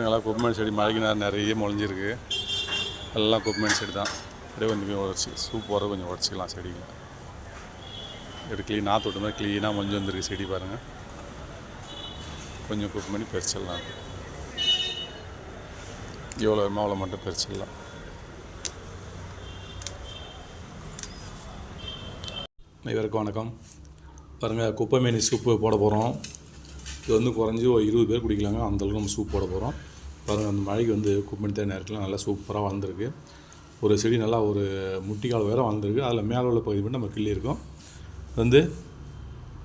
எல்லாம் குப்பமேனி செடி மழைக்கு நேரம் நிறைய முளைஞ்சிருக்கு. எல்லாம் குப்பமேனி செடி தான். அப்படியே கொஞ்சம் உடச்சி சூப் வர கொஞ்சம் உடச்சிக்கலாம் செடிங்க. இப்படி க்ளீன் நாற்று விட்ட மாதிரி க்ளீனாக மொஞ்சு வந்திருக்கு செடி பாருங்கள் கொஞ்சம் குப்பமேனி பறிச்சிடலாம். எவ்வளோ வருமோ அவ்வளோ மட்டும் பறிச்சிடலாம். அனைவருக்கும் வணக்கம். பாருங்கள் குப்பைமேனி சூப்பு போட போகிறோம் இது வந்து குறைஞ்சி ஒரு இருபது பேர் குடிக்கலாங்க. அந்தளவுக்கு நம்ம சூப் போட போகிறோம் பாருங்கள் அந்த மழைக்கு வந்து குப்பமேனி தேவை நேரத்தில் நல்லா சூப்பராக வளர்ந்துருக்கு ஒரு செடி நல்லா ஒரு முட்டிக்கால் வேற வளர்ந்துருக்கு அதில் மேலே உள்ள பகுதி மட்டும் நம்ம கிள்ளியிருக்கோம் வந்து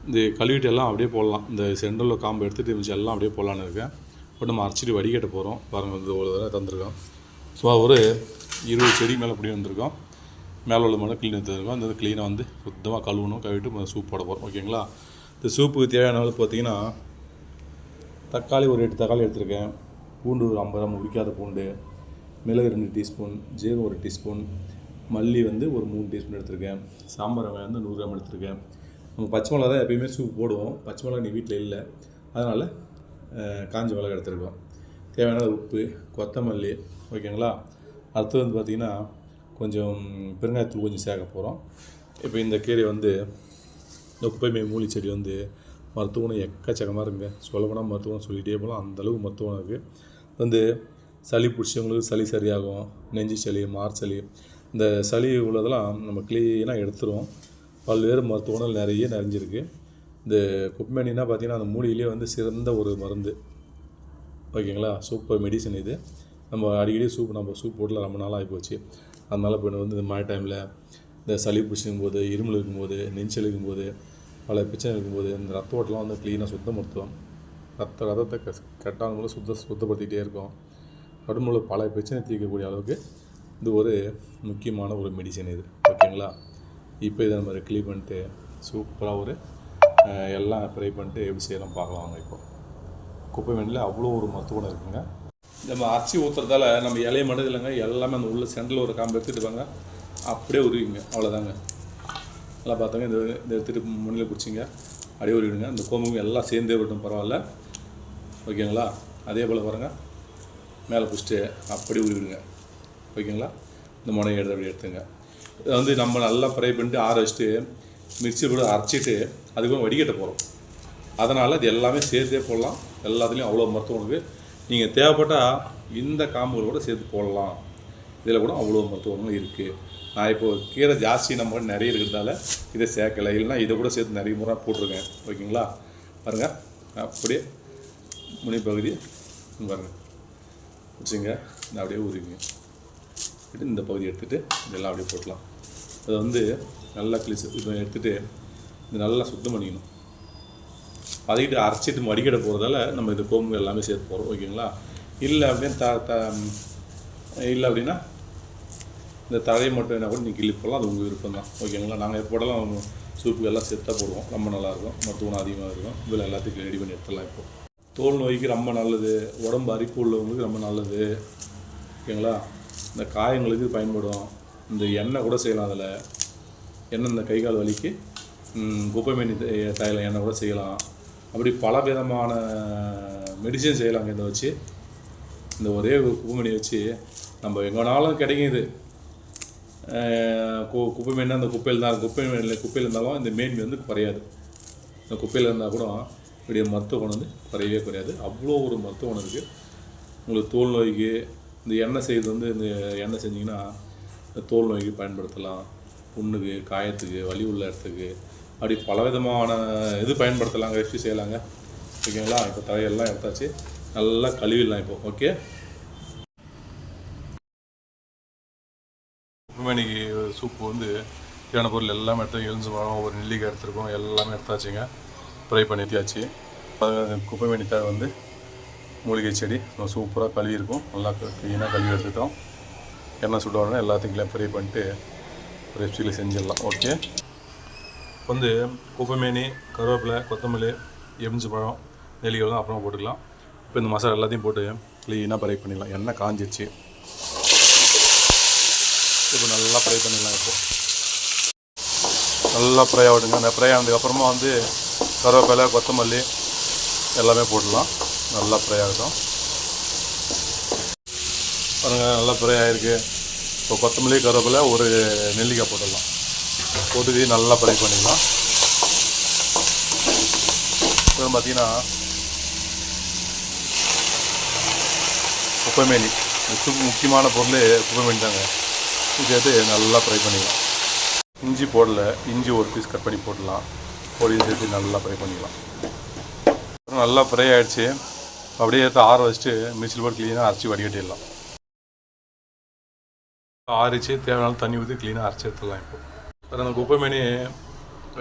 இந்த கழுவிட்டு எல்லாம் அப்படியே போடலாம். இந்த சென்டரில் காம்பு எடுத்துகிட்டு மிச்சம் எல்லாம் அப்படியே போடலான்னு இருக்கேன். இப்போ நம்ம அரைச்சிட்டு வடிகட்ட போகிறோம் பாருங்கள் வந்து ஒரு தடவை தந்திருக்கோம். ஸோ ஒரு இருபது செடி மேலே இப்படி வந்திருக்கோம். மேலே உள்ள மட்டும் க்ளீன் எடுத்துருக்கோம் அந்த க்ளீனாக வந்து சுத்தமாக கழுவணும் கழுவிட்டு சூப் போட போகிறோம் ஓகேங்களா? இந்த சூப்புக்கு தேவையான அளவு பார்த்தீங்கன்னா தக்காளி ஒரு எட்டு தக்காளி எடுத்திருக்கேன். பூண்டு ஒரு ஐம்பது கிராம் உரிக்காத பூண்டு மிளகு ரெண்டு டீஸ்பூன் ஜீரகம் ஒரு டீஸ்பூன் மல்லி வந்து ஒரு மூணு டீஸ்பூன் எடுத்திருக்கேன். சாம்பார் வெங்காயம் வந்து நூறு கிராம் எடுத்திருக்கேன். நம்ம பச்சை மிளகா தான் எப்பயுமே சூப் போடுவோம். பச்சை மிளகா நீ வீட்டில் இல்லை. அதனால் காஞ்ச மிளகா எடுத்திருக்கோம். தேவையான உப்பு கொத்தமல்லி ஓகேங்களா? அடுத்தது வந்து பார்த்திங்கன்னா கொஞ்சம் பெருங்காயத்தூள் கொஞ்சம் சேர்க்க போகிறோம் இப்போ இந்த கீரை வந்து இந்த குப்பைமே மூலி செடி வந்து மருத்துவம் எக்கச்சக்கமாக இருக்குங்க. சொல்லப்போனால் மருத்துவம் சொல்லிகிட்டே போகலாம் அந்தளவுக்கு மருத்துவம் இருக்குது வந்து சளி பிடிச்சவங்களுக்கு சளி சரியாகும். நெஞ்சு சளி மார்ச்சளி சளி. இந்த சளி உள்ளதெல்லாம் நம்ம க்ளீனாக எடுத்துரும் பல்வேறு மருத்துவங்கள் நிறைய நிறைஞ்சிருக்கு. இந்த குப்பைமேனினா பார்த்திங்கன்னா அந்த மூலிகையிலே வந்து சிறந்த ஒரு மருந்து. ஓகேங்களா? சூப்பர் மெடிசன் இது. நம்ம அடிக்கடி சூப் நம்ம சூப் போட்டில் ரொம்ப நாளாக ஆகி போச்சு அதனால் இப்போ வந்து இந்த மழை டைமில் இந்த சளி பிடிச்சிக்கும் போது இருமல் இருக்கும்போது நெஞ்சல் இருக்கும்போது பல பிரச்சனை இருக்கும்போது இந்த ரத்த ஓட்டெலாம் வந்து க்ளீனாக சுத்தப்படுத்துவோம். ரத்த ரத்தத்தை க கரெக்டான முறை சுத்த சுத்தப்படுத்திக்கிட்டே இருக்கும். உடம்புல பல பிரச்சனை தீர்க்கக்கூடிய அளவுக்கு இது ஒரு முக்கியமான ஒரு மெடிசன் இது. ஓகேங்களா? இப்போ இதை நம்ம க்ளீன் பண்ணிட்டு சூப்பராக ஒரு எல்லாம் ஃப்ரை பண்ணிட்டு எப்படி செய்யலாம் பார்க்கலாம் வாங்க இப்போ. குப்பை மேனில் அவ்வளோ ஒரு மருத்துவம் இருக்குங்க. நம்ம அரிசி ஊற்றுறதால நம்ம இலைய மட்டும் இல்லைங்க எல்லாமே அந்த உள்ள சென்டரில் ஒரு காம்பு எடுத்துகிட்டு வாங்க அப்படியே உருவிங்க. அவ்வளோதாங்க நல்லா பார்த்தவங்க இந்த இந்த எடுத்துகிட்டு முன்னில் பிடிச்சிங்க. அப்படியே உருவிடுங்க இந்த கோமுகம் எல்லாம் சேர்ந்தே விட்டும் பரவாயில்ல. ஓகேங்களா? அதே போல் பாருங்கள் மேலே பிடிச்சிட்டு அப்படி உருவிடுங்க ஓகேங்களா? இந்த முனையை எடுத்து அப்படியே எடுத்துங்க. இதை வந்து நம்ம நல்லா ஃப்ரை பண்ணிட்டு ஆற வச்சுட்டு மிக்சி கூட அரைச்சிட்டு அதுக்கப்புறம் வடிகட்ட போகிறோம் அதனால் இது எல்லாமே சேர்த்தே போடலாம். எல்லாத்துலேயும் அவ்வளோ மருத்துவம் இருக்குது நீங்கள் தேவைப்பட்டால் இந்த காம்புகள் கூட சேர்த்து போடலாம். இதில் கூட அவ்வளோ மருத்துவங்களும் இருக்குது நான் இப்போது கீரை ஜாஸ்தி நம்ம நிறைய இருக்கிறதால இதை சேர்க்கலை. இல்லைன்னா இதை கூட சேர்த்து நிறைய முறை போட்டிருக்கேன். ஓகேங்களா? பாருங்கள் அப்படியே முனிப்பகுதி பாருங்கள் வச்சுங்க. இந்த அப்படியே ஊறிங்க. எடுத்து இந்த பகுதி எடுத்துகிட்டு இதெல்லாம் அப்படியே போட்டலாம். அதை வந்து நல்லா கிளிஸ் இதை எடுத்துகிட்டு இது நல்லா சுத்தம் பண்ணிக்கணும். வதக்கிட்டு அரைச்சிட்டு மடிக்கிட போகிறதால நம்ம இது கோம்பு எல்லாமே சேர்த்து போகிறோம் ஓகேங்களா? இல்லை அப்படின்னு த இல்லை அப்படின்னா இந்த தலையை மட்டும் என்ன கூட நீங்கள் கிள்ளி போடலாம். அது உங்கள் விருப்பம் தான். ஓகேங்களா நாங்கள் எப்போடலாம் சூப்புக்கு எல்லாம் செத்தாக போடுவோம். ரொம்ப நல்லாயிருக்கும் மருத்துவம் அதிகமாக இருக்கும். இதில் எல்லாத்துக்கும் ரெடி பண்ணி எடுத்துடலாம் இப்போ. தோல் நோய்க்கு ரொம்ப நல்லது. உடம்பு அரிப்பு உள்ளவங்களுக்கு ரொம்ப நல்லது. ஓகேங்களா இந்த காயங்களுக்கு பயன்படும். இந்த எண்ணெய் கூட செய்யலாம் அதில். எண்ணெய் இந்த கை கால் வலிக்கு. குப்பை குப்பைமேனி தை- தைலம் எண்ணெய் கூட செய்யலாம். அப்படி பல விதமான மெடிசன் செய்யலாங்க இதை வச்சு. இந்த ஒரே ஒரு வச்சு நம்ம எங்கேனாலும் கிடைக்கிது. கு குப்பை மீன் அந்த குப்பையில் தான் குப்பை மீன் குப்பையில் இருந்தாலும் இந்த மீன் வந்து குறையாது. இந்த குப்பையில் இருந்தால் கூட இப்படி மருத்துவ குணம் வந்து குறையவே குறையாது. அவ்வளோ ஒரு மருத்துவ குணம் இருக்குது உங்களுக்கு தோல் நோய்க்கு இந்த எண்ணெய் செய்கிறது வந்து இந்த எண்ணெய் செஞ்சிங்கன்னா இந்த தோல் நோய்க்கு பயன்படுத்தலாம். புண்ணுக்கு காயத்துக்கு வலி உள்ள இடத்துக்கு அப்படி பலவிதமான இது பயன்படுத்தலாங்க ரெசிபி செய்யலாங்க. ஓகேங்களா? இப்போ தலையெல்லாம் எடுத்தாச்சு. நல்லா கழுவிடலாம் இப்போ. ஓகே? சூப்பு வந்து தேவையான பொருள் எல்லாமே எடுத்து எலுஞ்சு பழம் ஒரு நெல்லிக்காய் எடுத்துருக்கோம் எல்லாமே எடுத்தாச்சுங்க. ஃப்ரை பண்ணிட்டியாச்சு குப்பைமேனி தேவை வந்து மூலிகை செடி. சூப்பராக கழுவி இருக்கும் நல்லா க்ளீனாக கழுவி எடுத்துட்டோம் எண்ணெய் சுடுவோம்னா உடனே ஃப்ரை பண்ணிட்டு ரெசிபியில் செஞ்சிடலாம். ஓகே வந்து குப்பைமேனி கருவேப்பிலை கொத்தமல்லி எமிஞ்சு பழம் நெல்லிக்காய் அப்புறமா போட்டுக்கலாம். இப்போ இந்த மசாலா எல்லாத்தையும் போட்டு க்ளீனாக ஃப்ரை பண்ணிடலாம். எண்ணெய் காஞ்சிச்சு இப்போ நல்லா ஃப்ரை பண்ணிடலாம் இப்போ. நல்லா ஃப்ரை ஆகிடுங்க அந்த ஃப்ரை ஆனதுக்கப்புறமா வந்து கருவேப்பிலை கொத்தமல்லி எல்லாமே போடலாம் நல்லா ஃப்ரை ஆகட்டும். பாருங்கள் நல்லா ஃப்ரை ஆகிருக்கு இப்போ கொத்தமல்லி கருவேப்பிலை ஒரு நெல்லிக்காய் போட்டுடலாம். போட்டு நல்லா ஃப்ரை பண்ணிடலாம். அப்புறம் பார்த்தீங்கன்னா குப்பைமேனி. முக்கியமான பொருள் குப்பைமேனி தாங்க சேர்த்து நல்லா ஃப்ரை பண்ணிக்கலாம். இஞ்சி போடல இஞ்சி ஒரு பீஸ் கட் பண்ணி போடலாம் பொடியை சேர்த்து நல்லா ஃப்ரை பண்ணிக்கலாம். அப்புறம் நல்லா ஃப்ரை ஆகிடுச்சு அப்படியே எடுத்து ஆற வச்சுட்டு மிக்சில் போட்டு க்ளீனாக அரைச்சி வடிகட்டிடலாம். ஆறிச்சு தேவையான தண்ணி ஊற்றி க்ளீனாக அரைச்சி எடுத்துடலாம் இப்போ. அப்புறம் அந்த குப்பைமேனி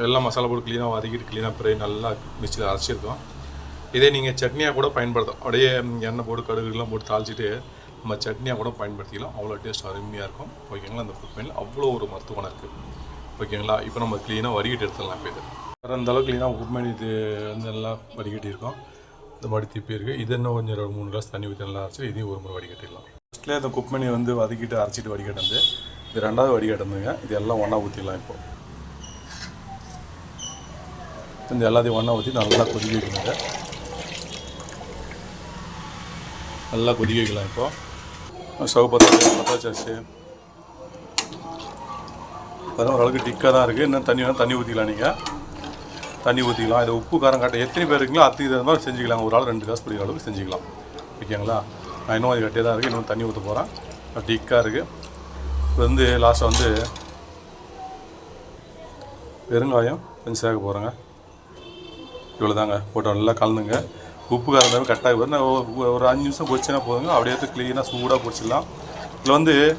எல்லாம் மசாலா போட்டு க்ளீனாக வதக்கிட்டு க்ளீனாக ஃப்ரை நல்லா மிக்சியில் அரைச்சிருக்கோம். இதே நீங்கள் சட்னியாக கூட பயன்படுத்தும் அப்படியே எண்ணெய் போட்டு கடுகுலாம் போட்டு தாளிச்சிட்டு நம்ம சட்னியாக கூட பயன்படுத்திக்கலாம். அவ்வளோ டேஸ்ட் அருமையாக இருக்கும். ஓகேங்களா அந்த குப்பையில் அவ்வளோ ஒரு மருத்துவம் இருக்குது ஓகேங்களா இப்போ நம்ம க்ளீனாக வடிகட்டி எடுத்துடலாம் இப்போ இது. வேறு அந்தளவுக்கு க்ளீனாக குப்பைமேனி இது வந்து நல்லா வடிகட்டி இருக்கோம். இந்த மாதிரி திப்பி இருக்குது இது என்ன கொஞ்சம் ஒரு மூணு கிளாஸ் தண்ணி ஊற்றி நல்லா அரைச்சி இதையும் ஒரு முறை வடிகட்டிடலாம். ஃபஸ்ட்லேயே அந்த குப்பமணி வந்து வதக்கிட்டு அரைச்சிட்டு வடிகட்டந்து இது ரெண்டாவது வடிகட்டந்துங்க இது எல்லாம் ஒன்றா ஊற்றிடலாம் இப்போ. இந்த எல்லாத்தையும் ஒன்றா ஊற்றி நல்லா கொதிக்க வைக்கணுங்க. நல்லா கொதிக்க வைக்கலாம் இப்போது ஸ்டவ் பற்ற பத்தாச்சாச்சு அதெல்லாம் ஓரளவுக்கு டிக்காக தான் இருக்குது இன்னும் தண்ணி வேணும் தண்ணி ஊற்றிக்கலாம் நீங்கள் தண்ணி ஊற்றிக்கலாம் இது உப்பு காரம் கட்ட எத்தனை பேர் இருக்கீங்களோ அத்தனை மாதிரி செஞ்சுக்கலாம். ஒரு ஆள் ரெண்டு காசு பிடிக்கிற அளவுக்கு செஞ்சுக்கலாம். ஓகேங்களா? நான் இன்னும் அது கட்டியே தான் இருக்குது இன்னும் தண்ணி ஊற்ற போகிறேன் டிக்காக இருக்குது வந்து லாஸ்ட்டாக வந்து பெருங்காயம் கொஞ்சம் சேர்க்க போகிறேங்க இவ்வளோ தாங்க நல்லா கலந்துங்க. உப்பு காரம் தவிர கட்டாக வரும் ஒரு- ஒரு அஞ்சு நிமிஷம் கொச்சினா போதுங்க. அப்படியே எடுத்து க்ளீனாக சூடாக பிடிச்சிடலாம் இதில் வந்து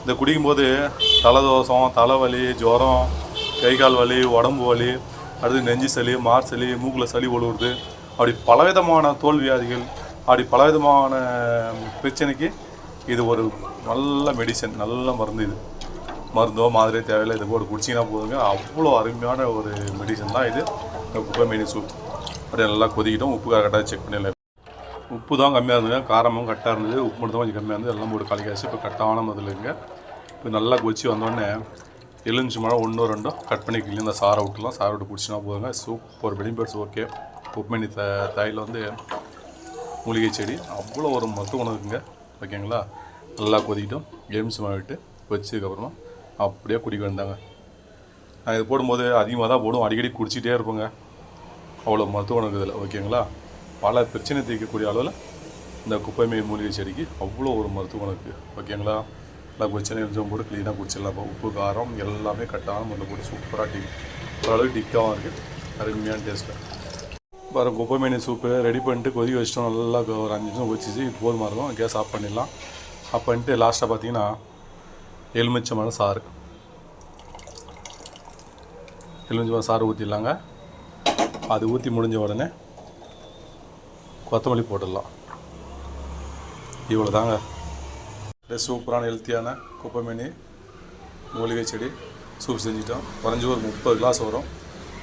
இந்த குடிக்கும்போது தலைதோஷம் தலைவலி ஜுரம் கை கால் வலி உடம்பு வலி அடுத்து நெஞ்சு சளி மார் சளி மூக்கில் சளி ஒழுகுறது அப்படி பலவிதமான தோல் வியாதிகள் அப்படி பலவிதமான பிரச்சனைக்கு இது ஒரு நல்ல மெடிசன் நல்ல மருந்து இது. மருந்தோ மாதிரி தேவையில்லை இது போட்டு குடிச்சிங்கன்னா போதுங்க. அவ்வளோ அருமையான ஒரு மெடிசன் தான் இது. இந்த குப்பை மீனி சூப். அப்படியே நல்லா கொதிக்கிட்டோம் உப்பு கரெக்டாக செக் பண்ணிடலாம். உப்பு தான் கம்மியாக இருந்தது காரமும் கரெக்டாக இருந்தது. உப்பு மட்டும் கொஞ்சம் கம்மியாக இருந்தது. எல்லாம் போட்டு கலக்காச்சு இப்போ கரெக்டான முதல்ல இருங்க இப்போ நல்லா கொச்சி வந்தோடனே எலுமிச்சி மழை ஒன்றோ ரெண்டோ கட் பண்ணி கிளி இந்த சாரை விட்டுலாம் சாரை விட்டு குடிச்சினா போதுங்க. சூப்பர் பெனிஃபிட்ஸ் ஓகே உப்புமணி த தாயில் வந்து மூலிகை செடி. அவ்வளோ ஒரு மருத்துவ குணம் இருக்குங்க. ஓகேங்களா நல்லா கொதிக்கிட்டோம். எலுமிச்சி மழை விட்டு வச்சதுக்கப்புறமா அப்படியே குடிக்க வந்தாங்க நான் இது போடும்போது அதிகமாக தான் போடும் அடிக்கடி குடிச்சிட்டே இருப்பேங்க. அவ்வளோ மருத்துவ இருக்குது இதில் ஓகேங்களா பல பிரச்சனை தீர்க்கக்கூடிய அளவில் இந்த குப்பைமே மூலிகை செடிக்கு அவ்வளோ ஒரு மருத்துவ இருக்குது ஓகேங்களா நல்லா குச்சனை இருந்தும் போட்டு க்ளீனாக குடிச்சிடலாம். உப்பு காரம் எல்லாமே கட்டான முறையில் போட்டு சூப்பராக டீ ஓரளவுக்கு டிக்காகவும் இருக்குது அருமையான டேஸ்ட்டு வர குப்பை மீன் சூப்பு ரெடி பண்ணிட்டு கொதிக்க வச்சிட்டோம். நல்லா ஒரு அஞ்சு நிமிஷம் கொதிச்சிச்சு. இது போதுமா இருக்கும் கேஸ் ஆஃப் பண்ணிடலாம். ஆஃப் பண்ணிட்டு லாஸ்ட்டாக பார்த்தீங்கன்னா எலுமிச்சமான சாறு. எலுமிச்சமான சாறு ஊற்றிடலாங்க அது ஊற்றி முடிஞ்ச உடனே கொத்தமல்லி போட்டுடலாம். இவ்வளோ தாங்க அப்படியே சூப்பரான ஹெல்த்தியான குப்பை மீன் மூலிகை செடி சூப் செஞ்சிட்டோம். குறைஞ்சி ஒரு முப்பது கிளாஸ் வரும்.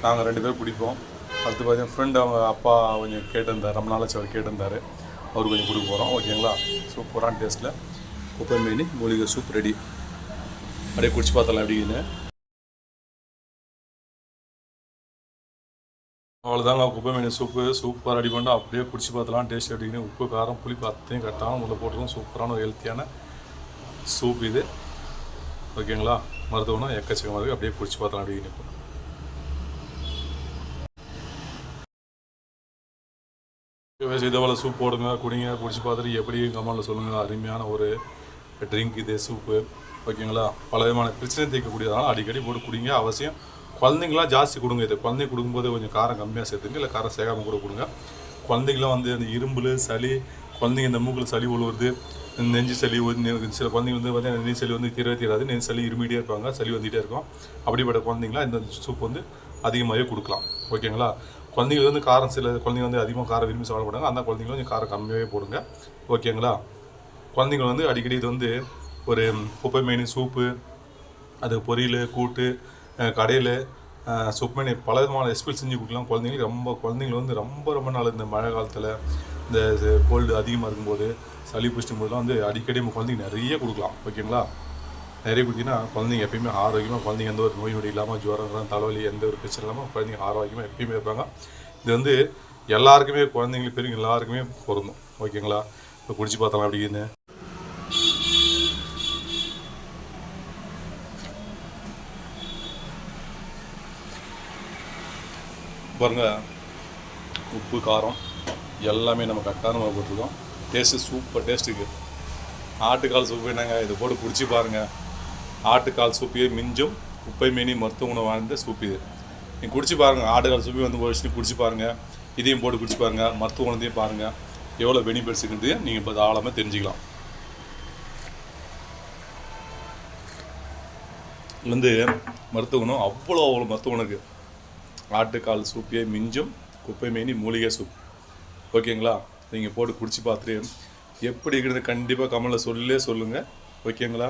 நாங்கள் ரெண்டு பேரும் குடிப்போம். அடுத்து பார்த்தீங்கன்னா ஃப்ரெண்டு அவங்க அப்பா கொஞ்சம் கேட்டிருந்தார். ரொம்ப நாளாச்சு அவர் கேட்டிருந்தார். அவர் கொஞ்சம் கொடுக்க போகிறோம் ஓகேங்களா? சூப்பரான டேஸ்ட்டில் குப்பை மீன் மூலிகை சூப் ரெடி அப்படியே குடிச்சு பார்த்தலாம் எப்படின்னு. அவ்வளோதாங்க குப்பை மீன் சூப்பு சூப்பராக ரெடி பண்ணால் அப்படியே குடிச்சு பார்த்தலாம் டேஸ்ட் எப்படின்னு உப்பு காரம் புளிப்பு அத்தையும் கரெக்டான உள்ளே போட்டுருக்கோம். சூப்பரான ஒரு ஹெல்த்தியான சூப் இது. ஓகேங்களா? மருத்துவம்னா எக்கச்சக்கமாக இருக்குது அப்படியே குடிச்சு பார்த்தலாம் அப்படின்னு இப்போ இதே போல் சூப் போடுங்க குடிங்க குடிச்சு பார்த்துட்டு எப்படி கமெண்டில் சொல்லுங்கள் அருமையான ஒரு ட்ரிங்க் இது சூப்பு ஓகேங்களா? பல விதமான பிரச்சனை தீர்க்கக்கூடியதால அடிக்கடி போட்டு குடிங்க. அவசியம் குழந்தைங்களாம் ஜாஸ்தி கொடுங்க. இது குழந்தைங்க கொடுக்கும்போது கொஞ்சம் காரம் கம்மியாக சேர்த்துங்க. இல்லை காரம் சேர்க்காம கூட கொடுங்க. குழந்தைங்களாம் வந்து அந்த இரும்புல சளி குழந்தைங்க இந்த மூக்கில் சளி உழுவுறது இந்த நெஞ்சு சளி சில குழந்தைங்க வந்து பார்த்தீங்கன்னா நெஞ்சு சளி வந்து தீரவே தீராது. நெஞ்சு சளி இருமிட்டே இருப்பாங்க. சளி வந்துகிட்டே இருக்கும். அப்படிப்பட்ட குழந்தைங்களா இந்த சூப் வந்து அதிகமாகவே கொடுக்கலாம். ஓகேங்களா? குழந்தைங்களுக்கு வந்து காரம் சில குழந்தைங்க வந்து அதிகமாக காரம் விரும்பி சாப்பிட அந்த குழந்தைங்களும் கொஞ்சம் காரம் கம்மியாகவே போடுங்க. ஓகேங்களா? குழந்தைங்க வந்து அடிக்கடி இது வந்து ஒரு குப்பை மீன் சூப்பு அது பொரியல் கூட்டு கடையில் சுப்மணி பல விதமான ரெசிபி செஞ்சு கொடுக்கலாம். குழந்தைங்களுக்கு ரொம்ப குழந்தைங்களுக்கு வந்து ரொம்ப ரொம்ப நாள் இந்த மழை காலத்தில் இந்த கோல்டு அதிகமாக இருக்கும்போது சளி பிடிச்சும் போதெல்லாம் வந்து அடிக்கடி நம்ம குழந்தைங்க நிறைய கொடுக்கலாம். ஓகேங்களா? நிறைய கொடுத்தீங்கன்னா குழந்தைங்க எப்பயுமே ஆரோக்கியமாக குழந்தைங்க எந்த ஒரு நோய் நொடி இல்லாமல் ஜுவரம் தலைவலி எந்த ஒரு பிரச்சனை இல்லாமல் குழந்தைங்க ஆரோக்கியமாக எப்பயுமே இருப்பாங்க. இது வந்து எல்லாருக்குமே குழந்தைங்களுக்கு பெரியவங்க எல்லாருக்குமே பொருந்தும். ஓகேங்களா? இப்போ குடிச்சு பார்த்தலாம் அப்படின்னு. பாருங்கள் உப்பு காரம் எல்லாமே நம்ம கரெக்டான நம்ம போட்டிருக்கோம். டேஸ்ட்டு சூப்பர் டேஸ்ட்டுக்கு ஆட்டுக்கால் சூப்பு என்னங்க? இதை போட்டு குடிச்சு பாருங்கள் ஆட்டுக்கால் சூப்பையே மிஞ்சும். குப்பை மீனி மருத்துவ உணவு வாழ்ந்த சூப் இது. நீங்கள் குடிச்சு பாருங்கள் ஆட்டுக்கால் சூப்பி வந்து வச்சு குடிச்சு பாருங்கள் இதையும் போட்டு குடிச்சு பாருங்கள் மருத்துவ உணவையும் பாருங்கள் எவ்வளோ பெனிஃபிட்ஸ் இருக்குது நீங்கள் இப்போ தாராளமாக தெரிஞ்சுக்கலாம். வந்து மருத்துவ குணம் அவ்வளோ அவ்வளோ மருத்துவ குணம் இருக்குது ஆட்டுக்கால் சூப்பியே மிஞ்சும் குப்பைமேனி மூலிகை சூப். ஓகேங்களா? நீங்கள் போட்டு குடிச்சு பார்த்துட்டு எப்படி இருக்கிறது கண்டிப்பாக கமலில் சொல்லே சொல்லுங்கள் ஓகேங்களா?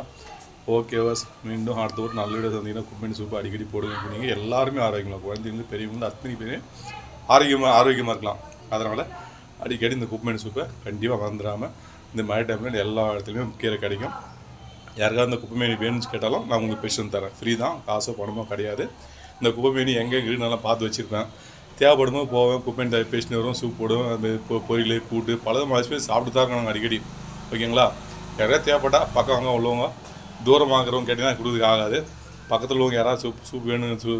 ஓகே வாஸ் மீண்டும் அடுத்த ஒரு நல்ல வீடியோ சந்திங்கன்னா குப்பை சூப்பு அடிக்கடி போடுங்க நீங்கள் எல்லாருமே ஆரோக்கியமாக குழந்தைங்க பெரியவங்க அத்தனை பேரும் ஆரோக்கியமாக ஆரோக்கியமாக இருக்கலாம். அதனால் அடிக்கடி இந்த குப்பை சூப்பை கண்டிப்பாக மறந்துடாமல் இந்த மழை டைமில் எல்லா இடத்துலையும் கீரை கிடைக்கும். யாருக்காவது இந்த குப்பைமேனி வேணும்னு கேட்டாலும் நான் உங்களுக்கு பெஷன் தரேன். ஃப்ரீ தான். காசோ பணமோ கிடையாது. இந்த குப்பைமேனி எங்கே இருக்குன்னு நல்லா பார்த்து வச்சுருப்பேன். தேவைப்படும் போது போவேன் குப்பைமேனி தயார் பேசிட்டு வரும் சூப் போடுவேன் அந்த பொ பொரியல் கூட்டு பல மாதிரி பேர் சாப்பிட்டு தான் இருக்காங்க அடிக்கடி. ஓகேங்களா? யாராவது தேவைப்பட்டா பக்கம் அங்கே உள்ளவங்க தூரமாக இருக்கிறவங்க கேட்டிங்கன்னா கொடுக்குறதுக்கு ஆகாது. பக்கத்தில் உள்ளவங்க யாராவது சூப் சூப் வேணும் சூ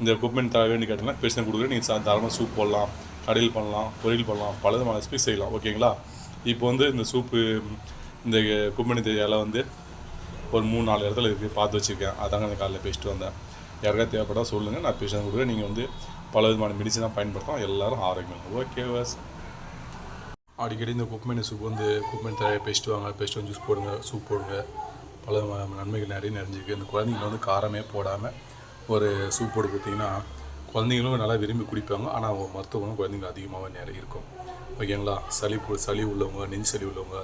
இந்த குப்பைமேனி தர வேணும்னு கேட்டிங்கன்னா பேசின கொடுக்குறேன். நீங்கள் தாராளமாக சூப் போடலாம் கடையில் பண்ணலாம் பொரியல் பண்ணலாம் பல விதமான ரெசிபி செய்யலாம். ஓகேங்களா? இப்போ வந்து இந்த சூப்பு இந்த குப்பைமேனி இலை வந்து ஒரு மூணு நாலு இடத்துல இருக்குது பார்த்து வச்சுருக்கேன். அதாங்க அந்த காலையில் பேசிட்டு வந்தேன். யாருக்காவது தேவைப்பட்டால் சொல்லுங்கள் நான் பேஷன் கொடுக்குறேன். நீங்கள் வந்து பல விதமான மெடிசனாக பயன்படுத்தலாம். எல்லோரும் ஆரோக்கியம் ஓகே வாஸ் அடிக்கடி இந்த குப்பைமேனி சூப் வந்து குப்பைமேனி தரையை பெஸ்ட் வாங்க பெஸ்ட் வந்து ஜூஸ் போடுங்க சூப் போடுங்க. பல விதமான நன்மைகள் நிறைய நிறைஞ்சிருக்கு. இந்த குழந்தைங்களை வந்து காரமே போடாமல் ஒரு சூப் போட்டு கொடுத்தீங்கன்னா குழந்தைங்களும் நல்லா விரும்பி குடிப்பாங்க. ஆனால் அவங்க மருத்துவ குழந்தைங்க அதிகமாக நிறைய இருக்கும். ஓகேங்களா சளி சளி உள்ளவங்க நெஞ்சு சளி உள்ளவங்க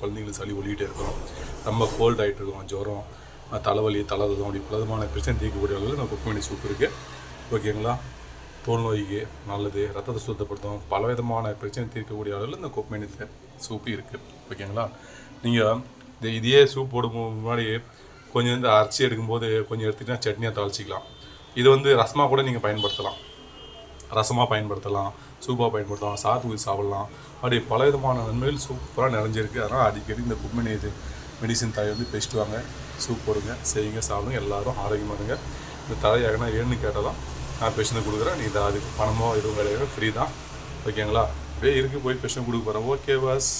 குழந்தைங்களுக்கு சளி ஒழிக்கிட்டே இருக்கும் ரொம்ப கோல்ட் ஆகிட்டு இருக்கும் ஜுரம் தலைவலி தலைதம் அப்படி பலதமான பிரச்சனை தீர்க்கக்கூடிய அளவில் நம்ம குக்குமணி சூப் இருக்குது ஓகேங்களா? தோல் நோய்க்கு நல்லது ரத்தத்தை சுத்தப்படுத்தும் பல விதமான பிரச்சனை தீர்க்கக்கூடிய அளவில் இந்த குக்குமணி சூப்பு இருக்குது ஓகேங்களா? நீங்கள் இந்த இதே சூப் போடும் முன்னாடி கொஞ்சம் வந்து அரைச்சி எடுக்கும்போது கொஞ்சம் எடுத்துக்கிட்டா சட்னியாக தாளிச்சிக்கலாம். இது வந்து ரசமாக கூட நீங்கள் பயன்படுத்தலாம். ரசமாக பயன்படுத்தலாம் சூப்பாக பயன்படுத்தலாம் சாத்துக்கு சாப்பிட்லாம் சாப்பிடலாம். அப்படி பல விதமான நன்மைகள் சூப்பராக நிறைஞ்சிருக்கு. அதனால் அடிக்கடி இந்த குப்பை இது மெடிசின் தாய் வந்து பேசிட்டு வாங்க. சூப் போடுங்க செய்யுங்க சாப்பிடுங்க எல்லாரும் ஆரோக்கியமாக இருங்க. இந்த தலை எங்கன்னா வேணும்னு கேட்டாலும் நான் பெஷன் கொடுக்குறேன். நீ அதுக்கு பணமோ எதுவும் கிடையாது ஃப்ரீ தான். ஓகேங்களா அப்படியே இருக்கு போய் பெஷன் கொடுக்க போகிறேன் ஓகே பாஸ்